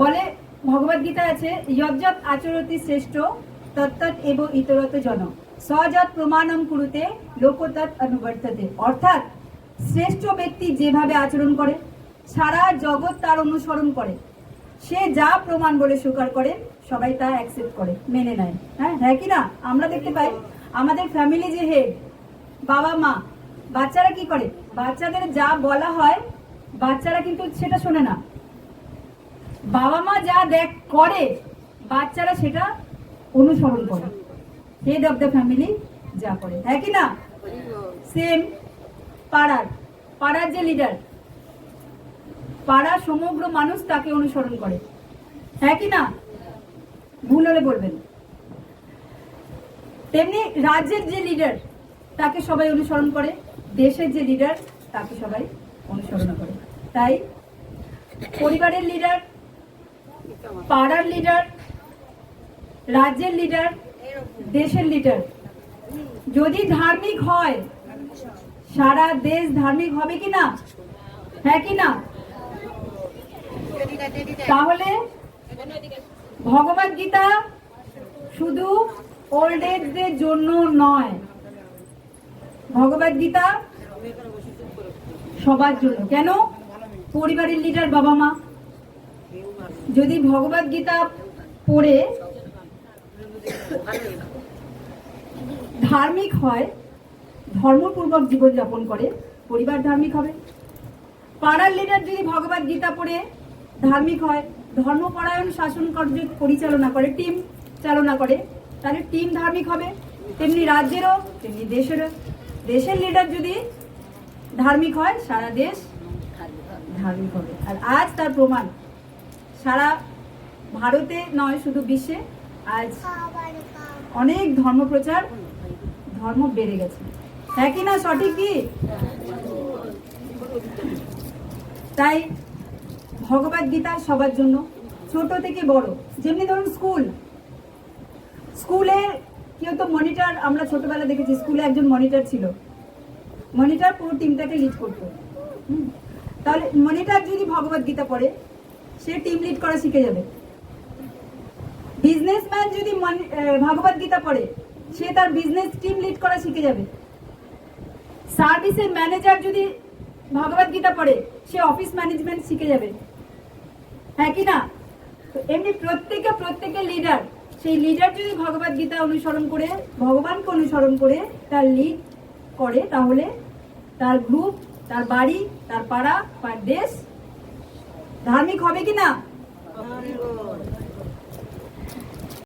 বলে ভগবদ গীতা আছে যজ্জত আচরতি শ্রেষ্ঠ, তত্তৎ এব ইতরত জন সযৎ প্রমাণম কুরুতে, লোকতৎ অনুবর্ততে। অর্থাৎ শ্রেষ্ঠ ব্যক্তি যেভাবে আচরণ করে, সারা জগৎ তার অনুসরণ করে। সে যা প্রমাণ বলে স্বীকার করে, সবাই তা অ্যাকসেপ্ট করে, মেনে নেয়। হ্যাঁ হ্যাঁ কি না? আমরা দেখতে পাই, আমাদের ফ্যামিলি যে হেড বাবা, মা, বাচ্চারা কি করে? বাচ্চাদের যা বলা হয়, বাচ্চারা কিন্তু সেটা শোনে না। বাবা মা যা দেখ করে, বাচ্চারা সেটা অনুসরণ করে। হেড অফ দ্য ফ্যামিলি যা করে। হ্যাঁ কি না? সেম পাড়ার পাড়ার যে লিডার পাড়ার সমগ্র মানুষ তাকে অনুসরণ করে। হ্যাঁ কি না? ভুল হলে বলবেন। তেমনি রাজ্যের যে লিডার তাকে সবাই অনুসরণ করে। দেশের যে লিডার তাকে সবাই অনুসরণ করে। তাই পরিবারের লিডার পাড়ার লিডার রাজ্যের লিডার দেশের লিডার যদি ধার্মিক হয়, সারা দেশ ধার্মিক হবে কি না? হ্যাঁ কি না? তাহলে ভগবত গীতা শুধু ওল্ড এজদের জন্য নয়। ভগবত গীতা সবার জন্য। কেন? পরিবারের লিডার বাবা মা। যদি ভগবত গীতা পড়ে ধার্মিক হয়, ধর্মপূর্বক জীবনযাপন করে, পরিবার ধার্মিক হবে। পাড়ার লিডার যদি ভগবত গীতা পড়ে, ধার্মিক হয়, ধর্মপরায়ণ শাসন কার্য পরিচালনা করে টিম চালনা করে, তাহলে টিম ধার্মিক হবে। তেমনি রাজ্যেরও, তেমনি দেশেরও। দেশের লিডার যদি ধার্মিক হয়, সারা দেশ ধার্মিক হবে। আর আজ তার প্রমাণ। সারা ভারতে নয়, শুধু বিশ্বে। আজ অনেক ধর্মপ্রচার, ধর্ম বেড়ে গেছে। হ্যাঁ কি না, সঠিক কি? তাই ভগবত গীতা সবার জন্য, ছোট থেকে বড়। যেমনি ধরুন স্কুল। স্কুলে কি হতো মনিটর, আমরা ছোটবেলা দেখেছি, স্কুলে একজন মনিটর ছিল। মনিটর পুরো টিমটাকে লিড করতো। তাহলে মনিটর যদি ভগবত গীতা পড়ে সে টিম লিড করা শিখে যাবে। বিজনেসম্যান যদি ভগবত গীতা পড়ে, সে তার বিজনেস টিম লিড করা শিখে যাবে। সার্ভিসের ম্যানেজার যদি ভগবত গীতা পড়ে, সে অফিস ম্যানেজমেন্ট শিখে যাবে। হ্যাঁ কি না? এমনি প্রত্যেকে প্রত্যেকের লিডার সেই লিডার যদি ভগবত গীতা অনুসরণ করে, ভগবানকে অনুসরণ করে তার লিড করে, তাহলে তার গ্রুপ তার বাড়ি, তার পাড়া, তার দেশ ধার্মিক হবে কি না